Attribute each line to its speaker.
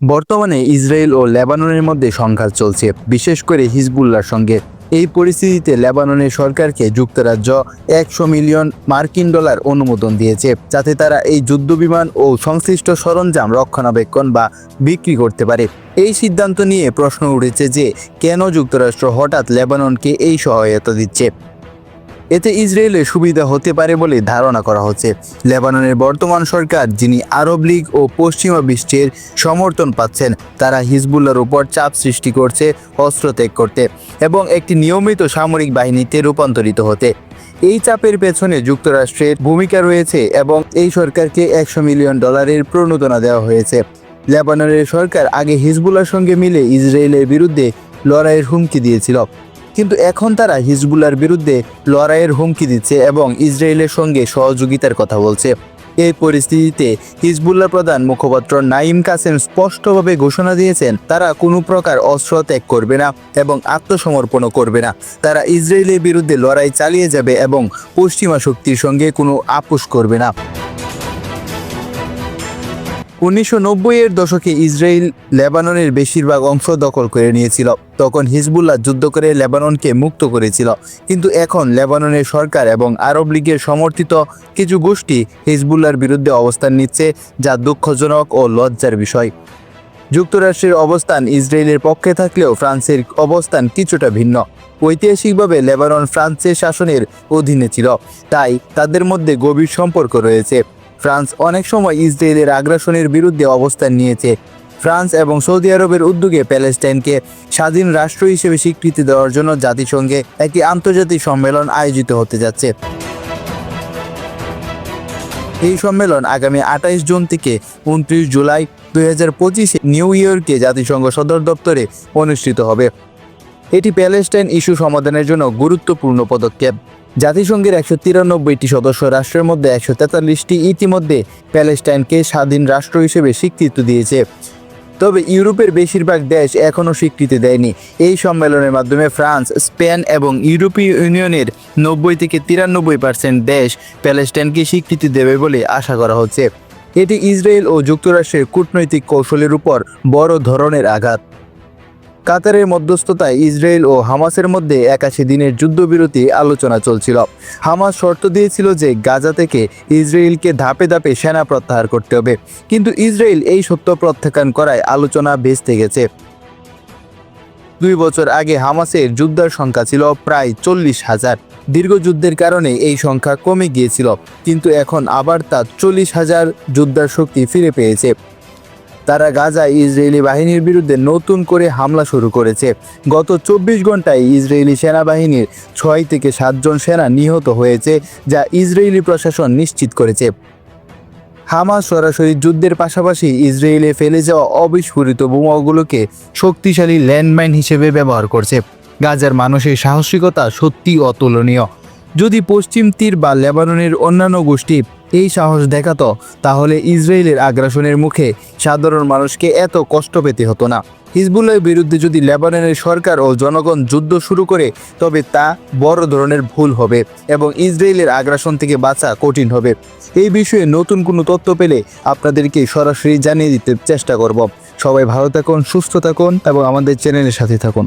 Speaker 1: বর্তমানে ইসরায়েল ও লেবাননের মধ্যে সংঘাত চলছে, বিশেষ করে হিজবুল্লার সঙ্গে। এই পরিস্থিতিতে লেবাননের সরকারকে যুক্তরাজ্য একশো মিলিয়ন মার্কিন ডলার অনুমোদন দিয়েছে, যাতে তারা এই যুদ্ধবিমান ও সংশ্লিষ্ট সরঞ্জাম রক্ষণাবেক্ষণ বা বিক্রি করতে পারে। এই সিদ্ধান্ত নিয়ে প্রশ্ন উঠেছে যে, কেন যুক্তরাষ্ট্র হঠাৎ লেবাননকে এই সহায়তা দিচ্ছে? এতে ইসরায়েলের সুবিধা হতে পারে বলে ধারণা করা হচ্ছে। লেবাননের বর্তমান সরকার, যিনি আরব লীগ ও পশ্চিমা বিশ্বের সমর্থন পাচ্ছেন, তারা হিজবুল্লার উপর চাপ সৃষ্টি করছে অস্ত্র ত্যাগ করতে এবং একটি নিয়মিত সামরিক বাহিনীতে রূপান্তরিত হতে। এই চাপের পেছনে যুক্তরাষ্ট্রের ভূমিকা রয়েছে এবং এই সরকারকে একশো মিলিয়ন ডলারের প্রণোদনা দেওয়া হয়েছে। লেবাননের সরকার আগে হিজবুল্লার সঙ্গে মিলে ইসরায়েলের বিরুদ্ধে লড়াইয়ের হুমকি দিয়েছিল। কিন্তু এখন তারা হিজবুল্লার বিরুদ্ধে লড়াইয়ের হুমকি দিচ্ছে এবং ইসরায়েলের সঙ্গে সহযোগিতার কথা বলছে। এই পরিস্থিতিতে হিজবুল্লাহ প্রধান মুখপাত্র নাইম কাসেম স্পষ্টভাবে ঘোষণা দিয়েছেন, তারা কোনো প্রকার অস্ত্র ত্যাগ করবে না এবং আত্মসমর্পণও করবে না। তারা ইসরায়েলের বিরুদ্ধে লড়াই চালিয়ে যাবে এবং পশ্চিমা শক্তির সঙ্গে কোনো আপোষ করবে না। উনিশশো নব্বই এর দশকে ইসরায়েল লেবাননের বেশিরভাগ অংশ দখল করে নিয়েছিল। তখন হিজবুল্লাহ যুদ্ধ করে লেবাননকে মুক্ত করেছিল। কিন্তু এখন লেবাননের সরকার এবং আরব লীগের সমর্থিত কিছু গোষ্ঠী হিজবুল্লার বিরুদ্ধে অবস্থান নিচ্ছে, যা দুঃখজনক ও লজ্জার বিষয়। যুক্তরাষ্ট্রের অবস্থান ইসরায়েলের পক্ষে থাকলেও ফ্রান্সের অবস্থান কিছুটা ভিন্ন। ঐতিহাসিকভাবে লেবানন ফ্রান্সের শাসনের অধীনে ছিল, তাই তাদের মধ্যে গভীর সম্পর্ক রয়েছে। ফ্রান্স অনেক সময় ইসরায়েলের আগ্রাসনের বিরুদ্ধে অবস্থান নিয়েছে। ফ্রান্স এবং সৌদি আরবের উদ্যোগে প্যালেস্টাইনকে স্বাধীন রাষ্ট্র হিসেবে স্বীকৃতি দেওয়ার জন্য জাতিসংঘে একটি আন্তর্জাতিক সম্মেলন আয়োজিত হতে যাচ্ছে। এই সম্মেলন আগামী আঠাইশ জুন থেকে উনত্রিশ জুলাই দুই হাজার পঁচিশে নিউ ইয়র্কে জাতিসংঘ সদর দপ্তরে অনুষ্ঠিত হবে। এটি প্যালেস্টাইন ইস্যু সমাধানের জন্য গুরুত্বপূর্ণ পদক্ষেপ। জাতিসংঘের একশো তিরানব্বইটি সদস্য রাষ্ট্রের মধ্যে একশো তেতাল্লিশটি ইতিমধ্যে প্যালেস্টাইনকে স্বাধীন রাষ্ট্র হিসেবে স্বীকৃতি দিয়েছে। তবে ইউরোপের বেশিরভাগ দেশ এখনও স্বীকৃতি দেয়নি। এই সম্মেলনের মাধ্যমে ফ্রান্স, স্পেন এবং ইউরোপীয় ইউনিয়নের নব্বই থেকে তিরানব্বই পার্সেন্ট দেশ প্যালেস্টাইনকে স্বীকৃতি দেবে বলে আশা করা হচ্ছে। এটি ইসরায়েল ও যুক্তরাষ্ট্রের কূটনৈতিক কৌশলের উপর বড় ধরনের আঘাত। কাতারের মধ্যস্থতায় ইসরায়েল ও হামাসের মধ্যে একাশি দিনের যুদ্ধবিরতি আলোচনা চলছিল। হামাস শর্ত দিয়েছিল যে গাজা থেকে ইসরায়েলকে ধাপে ধাপে সেনা প্রত্যাহার করতে হবে। কিন্তু ইসরায়েল এই সত্য প্রত্যাখ্যান করায় আলোচনা ভেস্তে গেছে। দুই বছর আগে হামাসের যোদ্ধার সংখ্যা ছিল প্রায় চল্লিশ হাজার। দীর্ঘ যুদ্ধের কারণে এই সংখ্যা কমে গিয়েছিল। কিন্তু এখন আবার তা চল্লিশ হাজার যোদ্ধার শক্তি ফিরে পেয়েছে। তারা গাজায় ইসরায়েলি বাহিনীর বিরুদ্ধে নতুন করে হামলা শুরু করেছে। গত চব্বিশ ঘন্টায় ইসরায়েলি সেনাবাহিনীর ছয় থেকে সাতজন সেনা নিহত হয়েছে, যা ইসরায়েলি প্রশাসন নিশ্চিত করেছে। হামাস সরাসরি যুদ্ধের পাশাপাশি ইসরায়েলে ফেলে যাওয়া অবিস্ফোরিত বোমাগুলোকে শক্তিশালী ল্যান্ডমাইন হিসেবে ব্যবহার করছে। গাজার মানুষের সাহসিকতা সত্যি অতুলনীয়। যদি পশ্চিম তীর বা লেবাননের অন্যান্য গোষ্ঠী এই সাহস দেখাতো তাহলে ইসরায়েলের আগ্রাসনের মুখে সাধারণ মানুষকে এত কষ্ট পেতে হতো না। হিজবুল্লার বিরুদ্ধে যদি লেবাননের সরকার ও জনগণ যুদ্ধ শুরু করে, তবে তা বড় ধরনের ভুল হবে এবং ইসরায়েলের আগ্রাসন থেকে বাঁচা কঠিন হবে। এই বিষয়ে নতুন কোনো তথ্য পেলে আপনাদেরকে সরাসরি জানিয়ে দিতে চেষ্টা করব। সবাই ভালো থাকুন, সুস্থ থাকুন এবং আমাদের চ্যানেলের সাথে থাকুন।